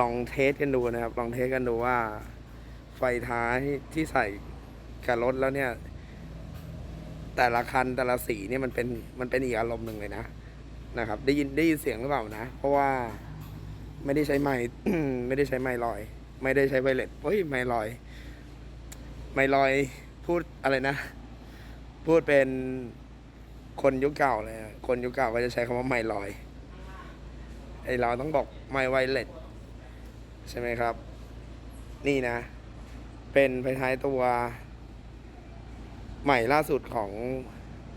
ลองเทสกันดูนะครับ ลองเทสกันดูว่า ไฟท้ายที่ใส่กับรถแล้วเนี่ย แต่ละคันแต่ละสีเนี่ยมันเป็นมันเป็นอีกอารมณ์หนึ่งเลยนะนะครับ ได้ยินได้ยินเสียงหรือเปล่านะ เพราะว่าไม่ได้ใช้ไม้ไม่ได้ใช้ไม้ลอย ไม่ได้ใช้ไวเลสเฮ้ยไม้ลอย ไม้ลอยพูดอะไรนะ พูดเป็นคนยุคเก่าเลยคนยุคเก่าก็จะใช้คำว่าไม้ลอยไอเราต้องบอกไม้ไวเลส ใช่ไหมครับ นี่นะ เป็นไฟท้ายตัว ใหม่ล่าสุดของ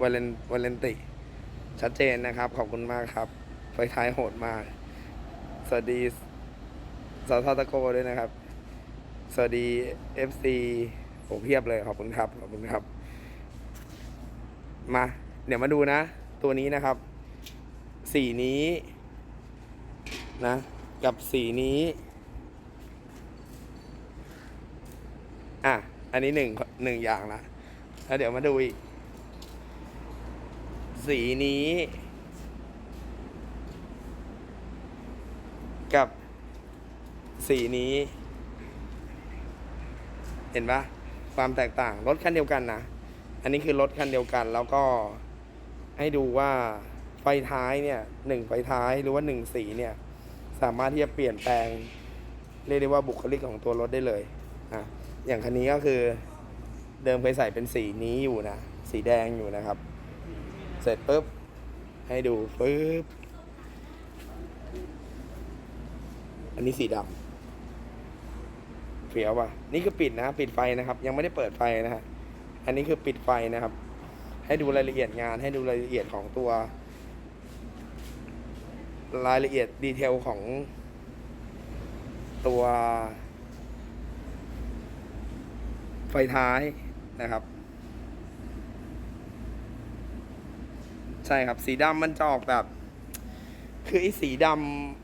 วาเลนวาเลนติ ชัดเจนนะครับ ขอบคุณมากครับไฟท้ายโหดมาก สวัสดีสาวทาตะโกด้วยนะครับ สวัสดี FC ผมเพียบเลย ขอบคุณครับ ขอบคุณครับ มา เดี๋ยวมาดูนะ ตัวนี้นะครับ สีนี้นะ กับสีนี้ อะ อันนี้หนึ่งหนึ่งอย่างละแล้วเดี๋ยวมาดูอีก สีนี้ กับสีนี้ เห็นปะความแตกต่างรถคันเดียวกันนะ อันนี้คือรถคันเดียวกัน แล้วก็ให้ดูว่าไฟท้ายเนี่ยหนึ่งไฟท้ายหรือว่าหนึ่งสีเนี่ย สามารถที่จะเปลี่ยนแปลง เรียกได้ว่าบุคลิกของตัวรถได้เลยอะ อย่างคันนี้ก็คือ เดิมเคยใส่เป็นสีนี้อยู่นะ สีแดงอยู่นะครับ เสร็จปุ๊บ ให้ดูปุ๊บ อันนี้สีดำเฟียวป่ะ นี่คือปิดนะ ปิดไฟนะครับ ยังไม่ได้เปิดไฟนะฮะ อันนี้คือปิดไฟนะครับ ให้ดูรายละเอียดงาน ให้ดูรายละเอียดของตัว รายละเอียดดีเทลของตัว ฟท้ายนะครับ ใช่ครับ สีดำมันจะออกแบบ คือไอ้สีด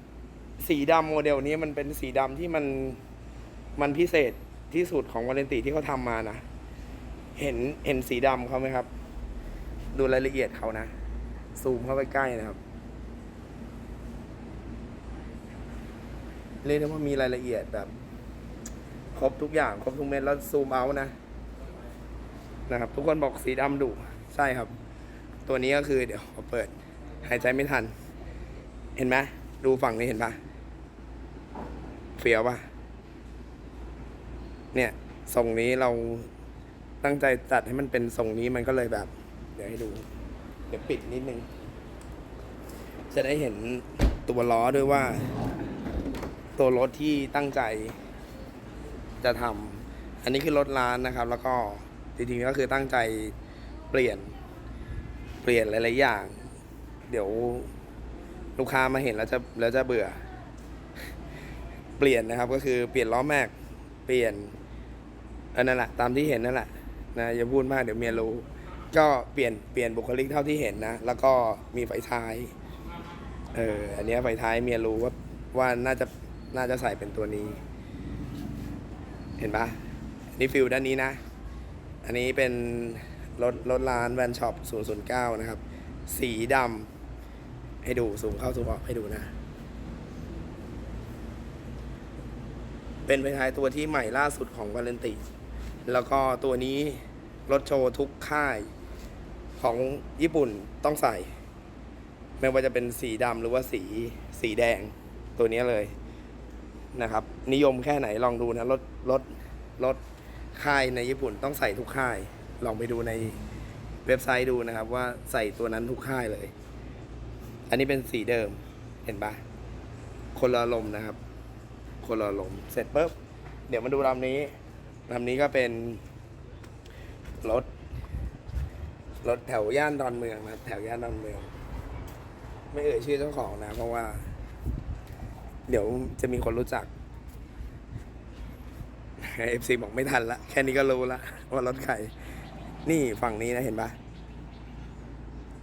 ำสีดำโมเดลนี้มันเป็นสีดำที่มันมันพิเศษที่สุดของวาเลนติที่เขาทำมานะ เห็นเห็นสีดำเขาไหมครับ ดูรายละเอียดเขานะ ซูมเข้าไปใกล้นะครับเรียกได้ว่ามีรายละเอียดแบบ ครบทุกอย่างครบทุกเม็ดแล้วซูมเอานะนะครับ ทุกคนบอกสีดำดุใช่ครับ ตัวนี้ก็คือเดี๋ยวขอเปิด หายใจไม่ทัน เห็นไหมดูฝั่งนี้เห็นปะเฟียวปะเนี่ยทรงนี้เราตั้งใจจัดให้มันเป็นทรงนี้มันก็เลยแบบ เดี๋ยวให้ดู เดี๋ยวปิดนิดนึง จะได้เห็นตัวล้อด้วยว่า ตัวรถที่ตั้งใจ จะทำอันนี้คือรถร้านนะครับ แล้วก็จริงๆก็คือตั้งใจเปลี่ยนเปลี่ยนหลายๆอย่าง เดี๋ยวลูกค้ามาเห็นแล้วจะแล้วจะเบื่อ เปลี่ยนนะครับก็คือเปลี่ยนล้อแม็กเปลี่ยนอันนั้นแหละตามที่เห็นนั่นแหละนะอย่าพูดมากเดี๋ยวเมียรู้ ก็เปลี่ยนเปลี่ยนบุคลิกเท่าที่เห็นนะ แล้วก็มีไฟท้าย เอออันนี้ไฟท้ายเมียรู้ว่าว่าน่าจะน่าจะใส่เป็นตัวนี้ เห็นปะนี่ฟิลด้านนี้นะ อันนี้เป็นรถรถร้านแวนช็อป009 นะครับ สีดำให้ดูสูงเข้าสูงออกให้ดูนะ เป็นไฟท้ายตัวที่ใหม่ล่าสุดของวาเลนติ แล้วก็ตัวนี้รถโชว์ทุกค่ายของญี่ปุ่นต้องใส่ ไม่ว่าจะเป็นสีดำหรือว่าสีสีแดงตัวนี้เลย นะครับ นิยมแค่ไหนลองดูนะรถรถรถค่ายในญี่ปุ่นต้องใส่ทุกค่าย ลองไปดูในเว็บไซต์ดูนะครับ ว่าใส่ตัวนั้นทุกค่ายเลย อันนี้เป็นสีเดิมเห็นปะคนละลมนะครับ คนละลมเสร็จปุ๊บเดี๋ยวมาดูลำนี้ลำนี้ก็เป็นรถรถแถวย่านดอนเมืองนะแถวย่านดอนเมือง ไม่เอ่ยชื่อเจ้าของนะ เพราะว่า เดี๋ยวจะมีคนรู้จักเอฟซีบอกไม่ทันละ แค่นี้ก็รู้ละว่ารถใคร นี่ฝั่งนี้นะเห็นปะ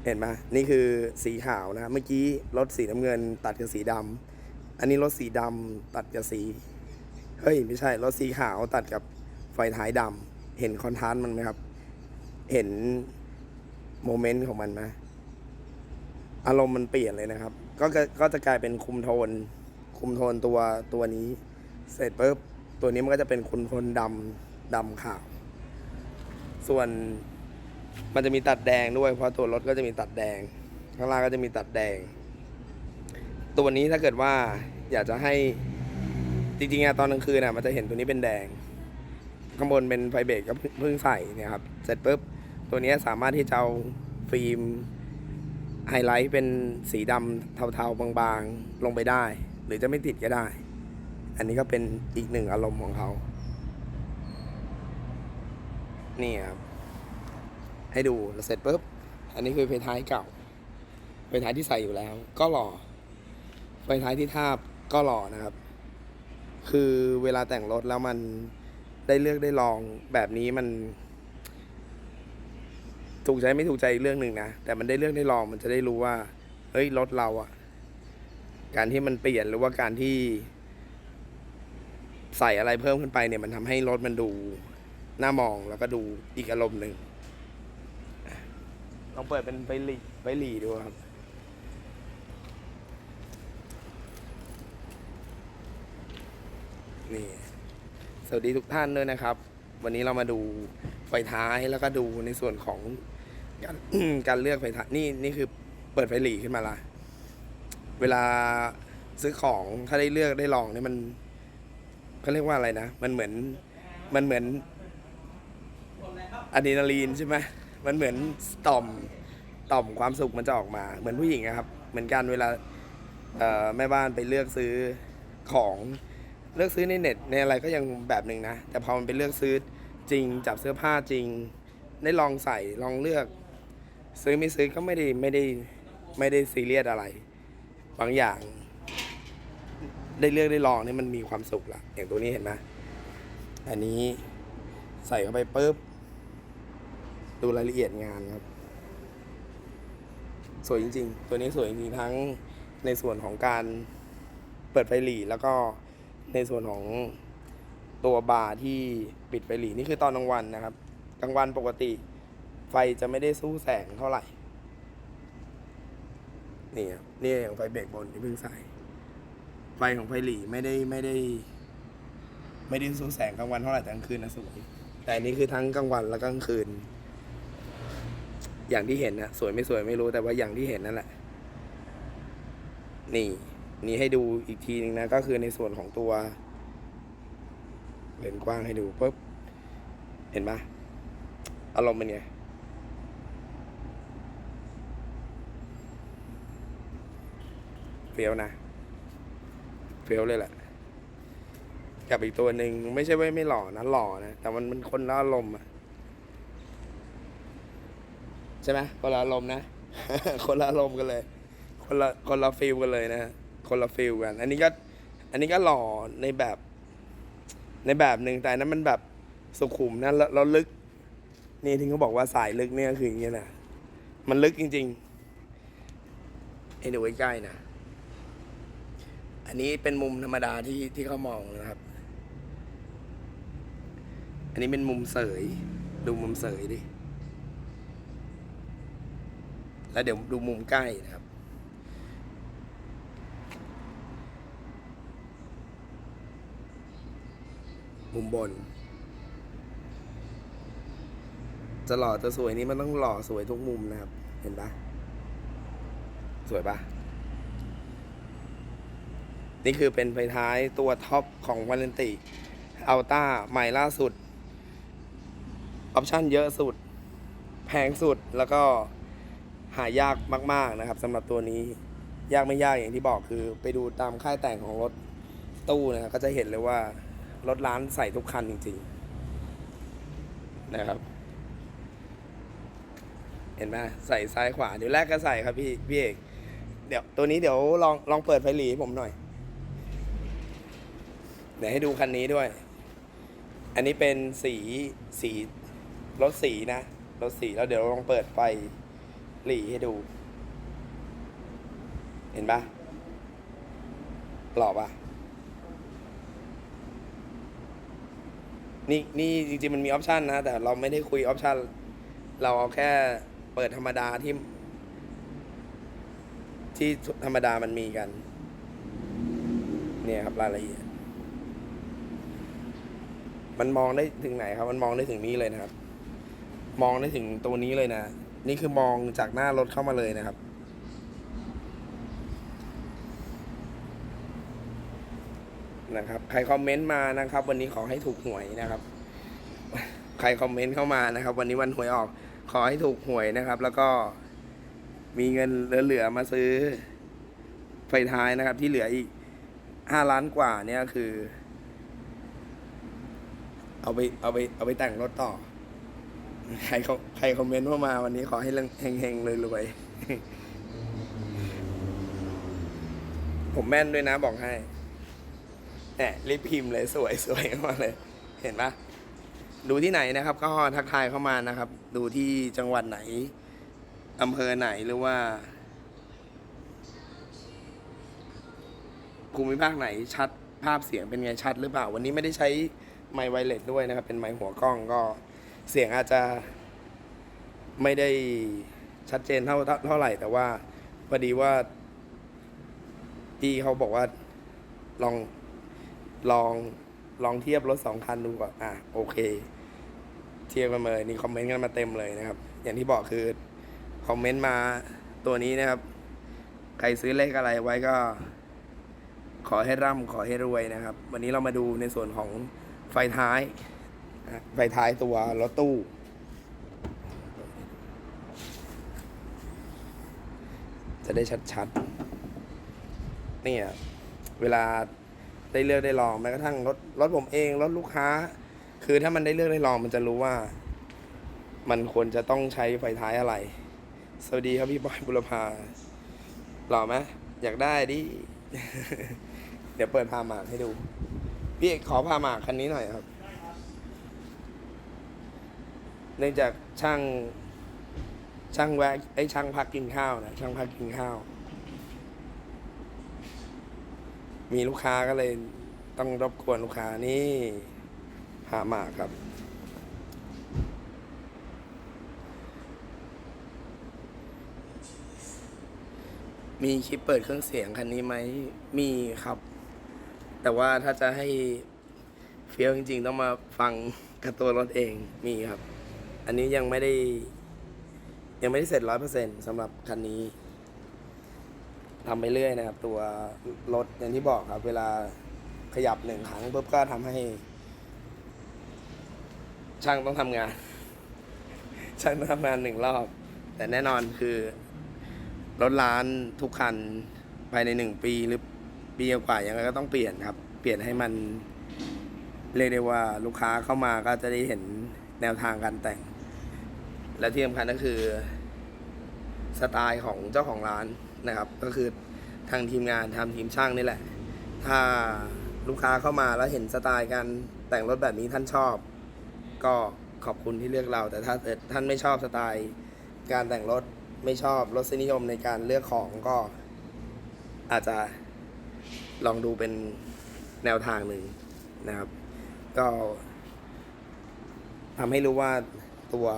เห็นปะนี่คือสีขาวนะ เมื่อกี้รถสีน้ำเงิน ตัดกับสีดำอันนี้รถสีดำตัดกับสี เฮ้ย ไม่ใช่รถสีขาวตัดกับไฟท้ายดำเห็นคอนทราสต์มันไหมครับ เห็นโมเมนต์ของมันไหมอารมณ์มันเปลี่ยนเลยนะครับ ก็ก็จะกลายเป็นคุมโทน คุมโทนตัวตัวนี้ เสร็จปุ๊บตัวนี้มันก็จะเป็นคุมโทนดำดำขาว ส่วนมันจะมีตัดแดงด้วย เพราะตัวรถก็จะมีตัดแดง ข้างล่างก็จะมีตัดแดง ตัวนี้ถ้าเกิดว่าอยากจะให้จริงๆอะตอนกลางคืนอะมันจะเห็นตัวนี้เป็นแดง ข้างบนเป็นไฟเบรกก็เพิ่งใส่เนี่ยครับ เสร็จปุ๊บตัวนี้สามารถที่จะเอาฟิล์มไฮไลท์เป็นสีดำเทาๆบางๆ ลงไปได้ หรือจะไม่ติดก็ได้ อันนี้ก็เป็นอีกหนึ่งอารมณ์ของเขานี่ครับให้ดูเสร็จปุ๊บ อันนี้คือไฟท้ายเก่าไฟท้ายที่ใส่อยู่แล้ว ก็หล่อไฟท้ายที่ทาบก็หล่อนะครับ คือเวลาแต่งรถแล้วมันได้เลือกได้ลองแบบนี้มัน ถูกใจไม่ถูกใจเรื่องหนึ่งนะ แต่มันได้เลือกได้ลองมันจะได้รู้ว่า เฮ้ยรถเราอะ การที่มันเปลี่ยนหรือว่าการที่ ใส่อะไรเพิ่มขึ้นไปเนี่ยมันทำให้รถมันดูน่ามองแล้วก็ดูอีกอารมณ์หนึ่งลองเปิดเป็นไฟลีไฟลีดูครับนี่สวัสดีทุกท่านด้วยนะครับ วันนี้เรามาดูไฟท้ายแล้วก็ดูในส่วนของการการเลือกไฟท้ายนี่นี่คือเปิดไฟหลีขึ้นมาละ เวลาซื้อของถ้าได้เลือกได้ลองเนี่ยมันเขาเรียกว่าอะไรนะ มันเหมือนมันเหมือนอะดรีนาลีนใช่ไหมมันเหมือนต่อมต่อมความสุขมันจะออกมา เหมือนผู้หญิงอะครับ เหมือนกันเวลาแม่บ้านไปเลือกซื้อของเลือกซื้อในเน็ตในอะไรก็ยังแบบหนึ่งนะ แต่พอมันเป็นเลือกซื้อจริงจับเสื้อผ้าจริง ได้ลองใส่ลองเลือก ซื้อไม่ซื้อก็ไม่ได้ไม่ได้ไม่ได้ซีเรียสอะไร บางอย่าง ได้เลือกได้ลองนี่มันมีความสุขละอย่างตัวนี้เห็นไหมอันนี้ใส่เข้าไปปุ๊บดูรายละเอียดงานครับ สวยจริง ๆ ตัวนี้สวยจริงทั้งในส่วนของการเปิดไฟหลีแล้วก็ในส่วนของตัวบาร์ที่ปิดไฟหลีนี่คือตอนกลางวันนะครับกลางวันปกติ ไฟจะไม่ได้สู้แสงเท่าไหร่ นี่ครับนี่องไฟเบรกบนที่เพิ่งใส่ ไฟของไฟหลีไม่ได้ไม่ได้ ไม่ได้สู้แสงกลางวันเท่าไหร่แต่กลางคืนนะสวยแต่อันนี้คือทั้งกลางวันและกลางคืน อย่างที่เห็นนะสวยไม่สวยไม่รู้แต่ว่าอย่างที่เห็นนั่นแหละ นี่ นี่ให้ดูอีกทีหนึ่งนะ ก็คือในส่วนของตัวเลนกว้างให้ดูปุ๊บเห็นปะอารมณ์เป็นไง เฟี้ยวนะเฟี้ยวเลยแหละกับอีกตัวหนึ่งไม่ใช่ว่าไม่หล่อนะหล่อนะแต่มันมันคนละอารมณ์อะใช่ไหมคนละอารมณ์นะ คนละอารมณ์กันเลย คนละคนละฟิลกันเลยนะคนละฟิลกัน อันนี้ก็อันนี้ก็หล่อในแบบ ในแบบหนึ่งแต่นั้นมันแบบสุขุมนะแล้วแล้วลึก นี่ที่เขาบอกว่าสายลึกเนี่ยก็คืออย่างเงี้ยนะมันลึกจริงๆให้ดูใกล้ๆนะ อันนี้เป็นมุมธรรมดาที่ที่เขามองนะครับ อันนี้เป็นมุมเสย ดูมุมเสยดิ แล้วเดี๋ยวดูมุมใกล้นะครับ มุมบน จะหล่อจะสวยนี่มันต้องหล่อสวยทุกมุมนะครับ เห็นปะสวยปะ นี่คือเป็นไฟท้ายตัวท็อปของวาเลนติอัลต้าใหม่ล่าสุด ออปชั่นเยอะสุด แพงสุดแล้วก็หายากมาก ๆนะครับสำหรับตัวนี้ ยากไม่ยากอย่างที่บอกคือ ไปดูตามค่ายแต่งของรถตู้นะครับก็จะเห็นเลยว่ารถร้านใส่ทุกคันจริง ๆ นะครับ เห็นไหมใส่ซ้ายขวาเดี๋ยวแรกก็ใส่ครับพี่พี่เอกเดี๋ยวตัวนี้เดี๋ยวลองลองเปิดไฟหลีให้ผมหน่อย เดี๋ยวให้ดูคันนี้ด้วย อันนี้เป็นสีสีรถสีนะรถสีแล้วเดี๋ยวลองเปิดไฟหลีให้ดู เห็นปะหล่อปะนี่นี่จริงๆมันมีออปชันนะ แต่เราไม่ได้คุยออปชันเราเอาแค่เปิดธรรมดาที่ ที่ธรรมดามันมีกัน เนี่ยครับรายละเอียด มันมองได้ถึงไหนครับ มันมองได้ถึงนี้เลยนะครับ มองได้ถึงตัวนี้เลยนะ นี่คือมองจากหน้ารถเข้ามาเลยนะครับ นะครับ ใครคอมเมนต์มานะครับ วันนี้ขอให้ถูกหวยนะครับ ใครคอมเมนต์เข้ามานะครับ วันนี้วันหวยออก ขอให้ถูกหวยนะครับ แล้วก็มีเงินเหลือๆมาซื้อไฟท้ายนะครับ ที่เหลืออีกห้าล้านกว่าเนี่ยคือ เอาไปเอาไปเอาไปแต่งรถต่อ ใครเขาใครคอมเมนต์เข้ามาวันนี้ขอให้เรื่องเฮงๆเลยรวยผมแม่นด้วยนะบอกให้แหมรีบพิมพ์เลยสวยสวยเข้ามาเลย เห็นปะดูที่ไหนนะครับ ก็ทักทายเข้ามานะครับ ดูที่จังหวัดไหนอำเภอไหนหรือว่า ภูมิภาคไหนชัดภาพเสียงเป็นไงชัดหรือเปล่า วันนี้ไม่ได้ใช้ ไมค์ไวเลสด้วยนะครับ เป็นไมค์หัวกล้องก็เสียงอาจจะไม่ได้ชัดเจนเท่าเท่าไหร่ แต่ว่าพอดีว่าพี่เขาบอกว่าลองลองลองเทียบรถสองคันดูก่อนอะโอเค เทียบกันเลยนี่คอมเมนต์กันมาเต็มเลยนะครับ อย่างที่บอกคือคอมเมนต์มาตัวนี้นะครับ ใครซื้อเลขอะไรไว้ก็ ขอให้ร่ำขอให้รวยนะครับ วันนี้เรามาดูในส่วนของ ไฟท้าย ไฟท้ายตัวรถตู้ จะได้ชัดๆเนี่ยเวลาได้เลือกได้ลองแม้กระทั่งรถรถผมเองรถลูกค้า คือถ้ามันได้เลือกได้ลองมันจะรู้ว่า มันควรจะต้องใช้ไฟท้ายอะไร สวัสดีครับพี่บอยบุรพาหล่อไหมอยากได้ดิ เดี๋ยวเปิดพามาให้ดู พี่เอกขอพามาคันนี้หน่อยครับ เนื่องจากช่างช่างแวะไอ้ช่างพักกินข้าวนะช่างพักกินข้าว มีลูกค้าก็เลยต้องรบกวนลูกค้านี่พามาครับ มีคลิปเปิดเครื่องเสียงคันนี้ไหม มีครับ แต่ว่าถ้าจะให้เฟี้ยวจริง ๆ ต้องมาฟังกับตัวรถเองมีครับ อันนี้ยังไม่ได้ ยังไม่ได้เสร็จร้อยเปอร์เซ็นต์สำหรับคันนี้ทำไปเรื่อยนะครับ ตัวรถอย่างที่บอกครับ เวลาขยับหนึ่งครั้งปุ๊บก็ทำให้ ช่างต้องทำงาน ช่างต้องทำงานหนึ่งรอบ แต่แน่นอนคือ รถร้านทุกคันภายในหนึ่งปีหรือ ปีกว่ายังไงก็ต้องเปลี่ยนครับ เปลี่ยนให้มันเรียกได้ว่าลูกค้าเข้ามาก็จะได้เห็นแนวทางการแต่ง และที่สำคัญก็คือสไตล์ของเจ้าของร้านนะครับ ก็คือทางทีมงานทำทีมช่างนี่แหละ ถ้าลูกค้าเข้ามาแล้วเห็นสไตล์การแต่งรถแบบนี้ท่านชอบ ก็ขอบคุณที่เลือกเรา แต่ถ้าเกิดท่านไม่ชอบสไตล์การแต่งรถไม่ชอบรสนิยมในการเลือกของก็อาจจะ ลองดูเป็นแนวทางหนึ่งนะครับ ก็ทำให้รู้ว่าตัว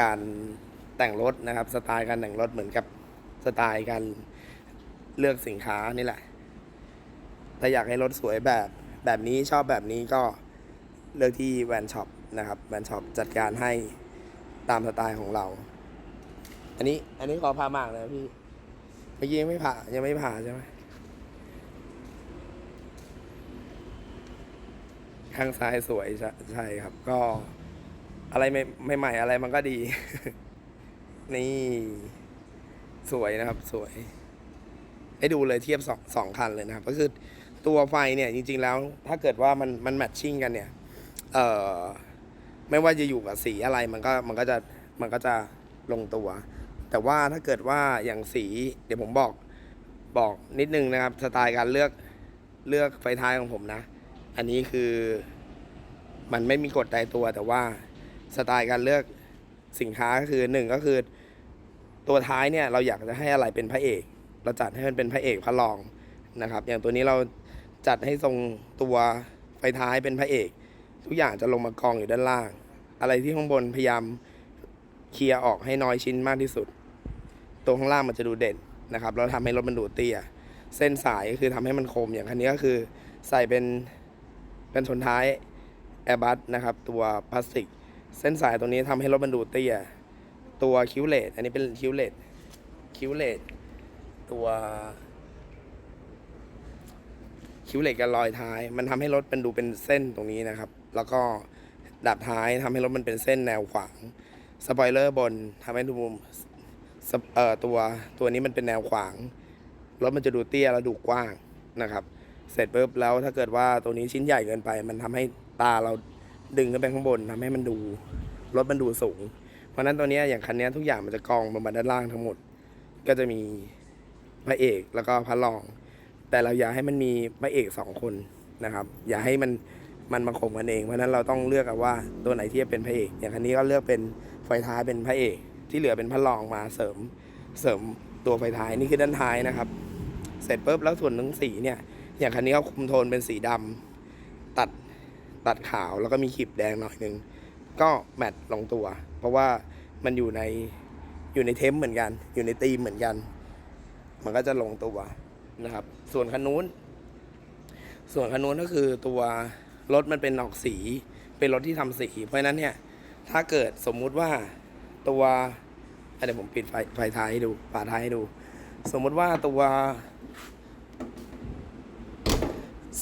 การแต่งรถนะครับ สไตล์การแต่งรถเหมือนกับสไตล์การเลือกสินค้านี่แหละ ถ้าอยากให้รถสวยแบบแบบนี้ชอบแบบนี้ก็เลือกที่แวนช็อปนะครับแวนช็อปจัดการให้ตามสไตล์ของเรา อันนี้อันนี้ขอพามากนะพี่ เมื่อกี้ยังไม่ผ่ายังไม่ผ่าใช่ไหม ข้างซ้ายสวยใช่ใช่ครับ ก็อะไรไม่ใหม่ๆอะไรมันก็ดี นี่ สวยนะครับ สวย ให้ดูเลยเทียบสองสองคันเลยนะครับ ก็คือตัวไฟเนี่ย จริง ๆ แล้ว ถ้าเกิดว่ามันมันแมทชิ่งกันเนี่ย เอ่อ ไม่ว่าจะอยู่กับสีอะไรมันก็มันก็จะมันก็จะลงตัว แต่ว่าถ้าเกิดว่าอย่างสี เดี๋ยวผมบอกบอกนิดนึงนะครับ สไตล์การเลือกเลือกไฟท้ายของผมนะ อันนี้คือมันไม่มีกฎตายตัวแต่ว่าสไตล์การเลือกสินค้าก็คือหนึ่งก็คือ ตัวท้ายเนี่ยเราอยากจะให้อะไรเป็นพระเอก เราจัดให้มันเป็นพระเอกพระรองนะครับ อย่างตัวนี้เราจัดให้ทรงตัวไฟท้ายเป็นพระเอก ทุกอย่างจะลงมากองอยู่ด้านล่าง อะไรที่ข้างบนพยายามเคลียร์ออกให้น้อยชิ้นมากที่สุด ตัวข้างล่างมันจะดูเด่นนะครับแล้วทำให้รถมันดูเตี้ย เส้นสายก็คือทำให้มันคมอย่างคันนี้ก็คือใส่เป็น เป็นชนท้ายแอร์บัสนะครับ ตัวพลาสติก เส้นสายตัวนี้ทำให้รถมันดูเตี้ย ตัวคิวเลตอันนี้เป็นคิวเลตคิวเลตตัวคิวเลตกับรอยท้าย มันทำให้รถมันดูเป็นเส้นตรงนี้นะครับ แล้วก็ดับท้ายทำให้รถมันเป็นเส้นแนวขวางสปอยเลอร์บนทำให้ดูเอ่อตัวตัวนี้มันเป็นแนวขวางรถมันจะดูเตี้ยแล้วดูกว้างนะครับ เสร็จปุ๊บแล้วถ้าเกิดว่าตัวนี้ชิ้นใหญ่เกินไป มันทำให้ตาเราดึงขึ้นไปข้างบนทำให้มันดูรถมันดูสูง เพราะนั้นตัวนี้อย่างคันนี้ทุกอย่างมันจะกองลงมาด้านล่างทั้งหมด ก็จะมีพระเอกแล้วก็พระรอง แต่เราอยากให้มันมีพระเอกสองคนนะครับ อย่าให้มันมันมาข่มกันเอง เพราะนั้นเราต้องเลือกว่าตัวไหนที่จะเป็นพระเอก อย่างคันนี้ก็เลือกเป็นไฟท้ายเป็นพระเอก ที่เหลือเป็นพระรองมาเสริมเสริมตัวไฟท้ายนี่คือด้านท้ายนะครับ เสร็จปุ๊บแล้วส่วนหนังสีเนี่ย อย่างคันนี้เขาคุมโทนเป็นสีดำตัดตัดขาวแล้วก็มีขีบแดงหน่อยหนึ่งก็แมทลงตัว เพราะว่ามันอยู่ในอยู่ในเทมเหมือนกัน อยู่ในธีมเหมือนกัน มันก็จะลงตัวนะครับ ส่วนคันนู้น ส่วนคันนู้นก็คือตัวรถมันเป็นออกสี เป็นรถที่ทำสี เพราะฉะนั้นเนี่ยถ้าเกิดสมมุติว่าตัวอะเดี๋ยวผมปิดไฟไฟท้ายให้ดูฝาท้ายให้ดู สมมุติว่าตัว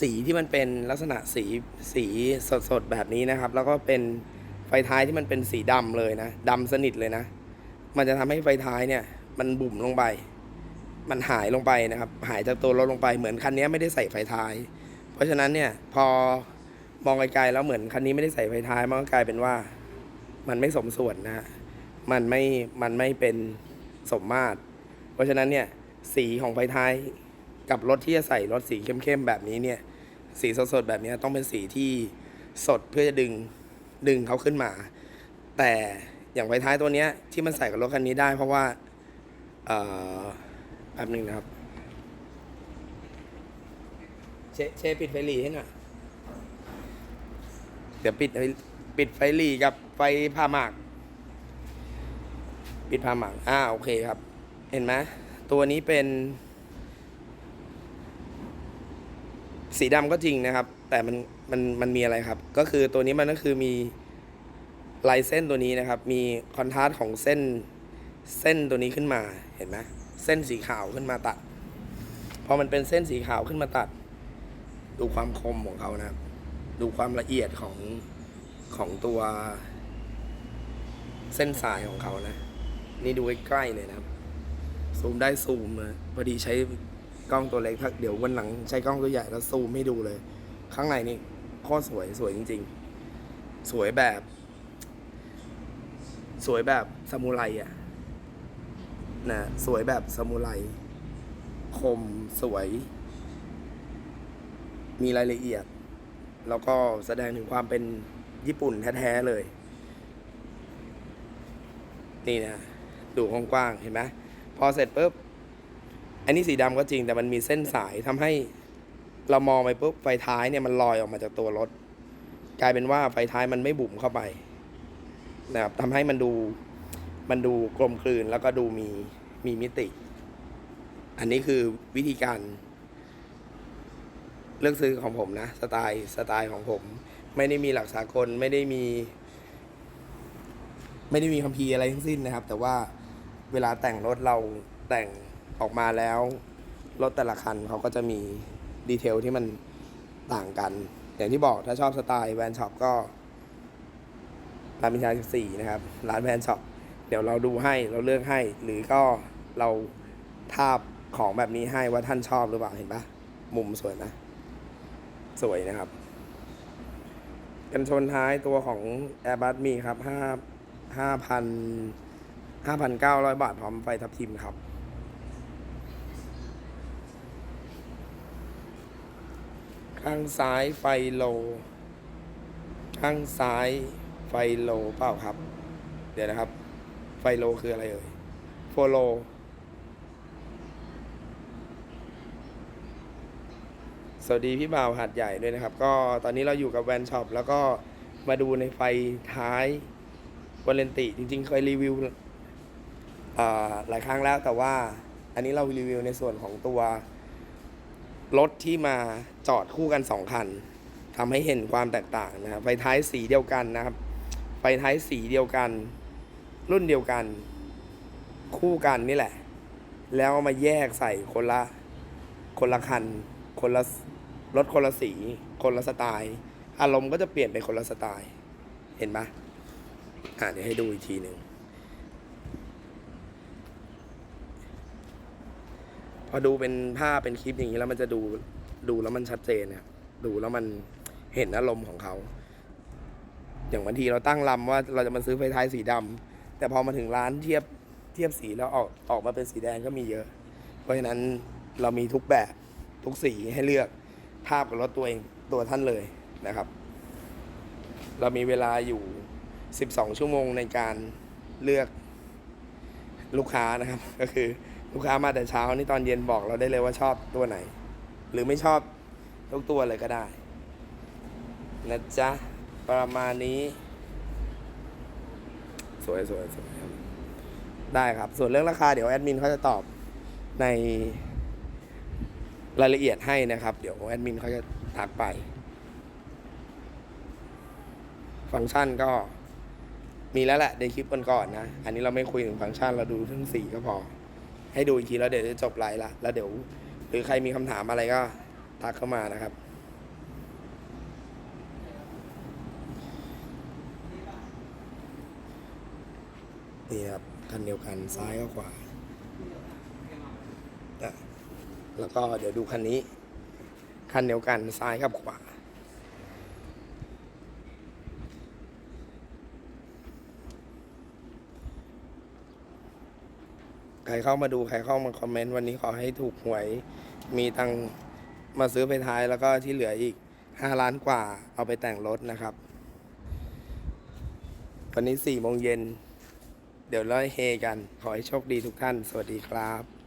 สีที่มันเป็นลักษณะสีสีสดๆแบบนี้นะครับ แล้วก็เป็นไฟท้ายที่มันเป็นสีดำเลยนะดำสนิทเลยนะ มันจะทำให้ไฟท้ายเนี่ย มันบุ่มลงไป มันหายลงไปนะครับ หายจากตัวรถลงไปเหมือนคันนี้ไม่ได้ใส่ไฟท้าย เพราะฉะนั้นเนี่ยพอมองไกลๆแล้วเหมือนคันนี้ไม่ได้ใส่ไฟท้ายมันก็กลายเป็นว่า มันไม่สมส่วนนะฮะมันไม่มันไม่เป็นสมมาตร เพราะฉะนั้นเนี่ยสีของไฟท้าย กับรถที่จะใส่รถสีเข้มๆแบบนี้เนี่ย สีสดๆแบบนี้ต้องเป็นสีที่สดเพื่อจะดึงดึงเขาขึ้นมา แต่อย่างไฟท้ายตัวเนี้ยที่มันใส่กับรถคันนี้ได้ เพราะว่าเอ่อแป๊บหนึงนะครับ เชเชปิดไฟหลีให้หน่อยเดี๋ยวปิดไฟปิดไฟหลีกับไฟพาหมากปิดพาหมากอ่าโอเคครับ เห็นไหมตัวนี้เป็น สีดำก็จริงนะครับ แต่มันมันมันมีอะไรครับ ก็คือตัวนี้มันก็คือมีลายเส้นตัวนี้นะครับ มีคอนทราสต์ของเส้นเส้นตัวนี้ขึ้นมาเห็นไหมเส้นสีขาวขึ้นมาตัดพอมันเป็นเส้นสีขาวขึ้นมาตัด ดูความคมของเขานะครับ ดูความละเอียดของของตัว เส้นสายของเขานะ นี่ดูใกล้ๆเลยนะครับ ซูมได้ซูมเลยพอดีใช้ กล้องตัวเล็กถ้าเดี๋ยววันหลังใช้กล้องตัวใหญ่แล้วซูมให้ดูเลย ข้างในนี่โคตรสวยสวยจริง ๆ สวยแบบ สวยแบบซามูไรอะนะสวยแบบซามูไรคมสวย มีรายละเอียด แล้วก็แสดงถึงความเป็นญี่ปุ่นแท้ๆเลย นี่นะ ดูกว้างๆเห็นไหมพอเสร็จปุ๊บ อันนี้สีดำก็จริงแต่มันมีเส้นสายทำให้เรามองไปปุ๊บไฟท้ายเนี่ยมันลอยออกมาจากตัวรถ กลายเป็นว่าไฟท้ายมันไม่บุ๋มเข้าไปนะครับทำให้มันดูมันดูกลมกลืนแล้วก็ดูมีมีมิติ อันนี้คือวิธีการ เลือกซื้อของผมนะ สไตล์สไตล์ของผม ไม่ได้มีหลักสากลไม่ได้มี ไม่ได้มีคัมภีร์อะไรทั้งสิ้นนะครับ แต่ว่าเวลาแต่งรถเราแต่ง ออกมาแล้ว รถแต่ละคันเขาก็จะมีดีเทลที่มันต่างกัน อย่างที่บอกถ้าชอบสไตล์แวนช็อปก็รามอินทรา14 นะครับ ร้านแวนช็อปเดี๋ยวเราดูให้เราเลือกให้ หรือก็เราทาบของแบบนี้ให้ว่าท่านชอบหรือเปล่าเห็นปะมุมสวยนะ สวยนะครับ กันชนท้ายตัวของ Airbus มีครับห้าห้าพันห้าพันเก้าร้อยบาทพร้อมไฟทับทิมครับ ข้างซ้ายไฟโล ข้างซ้ายไฟโลเปล่าครับ เดี๋ยวนะครับ ไฟโลคืออะไรเอ่ยโฟโลสวัสดีพี่บ่าวหัดใหญ่ด้วยนะครับ ก็ตอนนี้เราอยู่กับแวนช็อปแล้วก็มาดูในไฟท้ายวาเลนติ จริง ๆ เคยรีวิวหลายครั้งแล้วแต่ว่าอันนี้เรารีวิวในส่วนของตัว รถที่มาจอดคู่กันสองคันทำให้เห็นความแตกต่างนะครับไฟท้ายสีเดียวกันนะครับไฟท้ายสีเดียวกัน รุ่นเดียวกัน คู่กันนี่แหละ แล้วมาแยกใส่คนละคนละคัน คนละรถคนละสี คนละสไตล์ อารมณ์ก็จะเปลี่ยนไปคนละสไตล์ เห็นปะอะเดี๋ยวให้ดูอีกทีหนึ่ง พอดูเป็นภาพเป็นคลิปอย่างนี้แล้วมันจะดูดูแล้วมันชัดเจนนะครับดูแล้วมันเห็นอารมณ์ของเขา อย่างบางทีเราตั้งลำว่าเราจะมาซื้อไฟท้ายสีดำแต่พอมาถึงร้านเทียบเทียบสีแล้วออกออกมาเป็นสีแดงก็มีเยอะ เพราะฉะนั้นเรามีทุกแบบทุกสีให้เลือกภาพกับรถตัวเองตัวท่านเลยนะครับ เรามีเวลาอยู่ 12 ชั่วโมงในการเลือกลูกค้านะครับ ก็คือ ลูกค้ามาแต่เช้านี่ตอนเย็นบอกเราได้เลยว่าชอบตัวไหน หรือไม่ชอบทุกตัวเลยก็ได้นะจ๊ะ ประมาณนี้ สวยสวยสวยได้ครับ ส่วนเรื่องราคาเดี๋ยวแอดมินเขาจะตอบในรายละเอียดให้นะครับ เดี๋ยวแอดมินเขาจะทักไป ฟังก์ชันก็มีแล้วแหละในคลิปก่อนๆนะ อันนี้เราไม่คุยถึงฟังก์ชันเราดูทั้งสีก็พอ ให้ดูอีกทีแล้วเดี๋ยวจะจบไลฟ์ละแล้วเดี๋ยว หรือใครมีคำถามอะไรก็ทักเข้ามานะครับ นี่ครับคันเดียวกันซ้ายกับขวาแล้วก็เดี๋ยวดูคันนี้ คันเดียวกันซ้ายกับขวา รเข้ามาดูใครเข้ามาคอมเมนต์วันนี้ขอให้ถูกหวย มีตังมาซื้อไปท้ายแล้วก็ที่เหลืออีก5ล้านกว่าเอาไปแต่งรถนะครับ วันนี้4โมงเย็น เดี๋ยวร้อยเฮกัน ขอให้โชคดีทุกท่าน สวัสดีครับ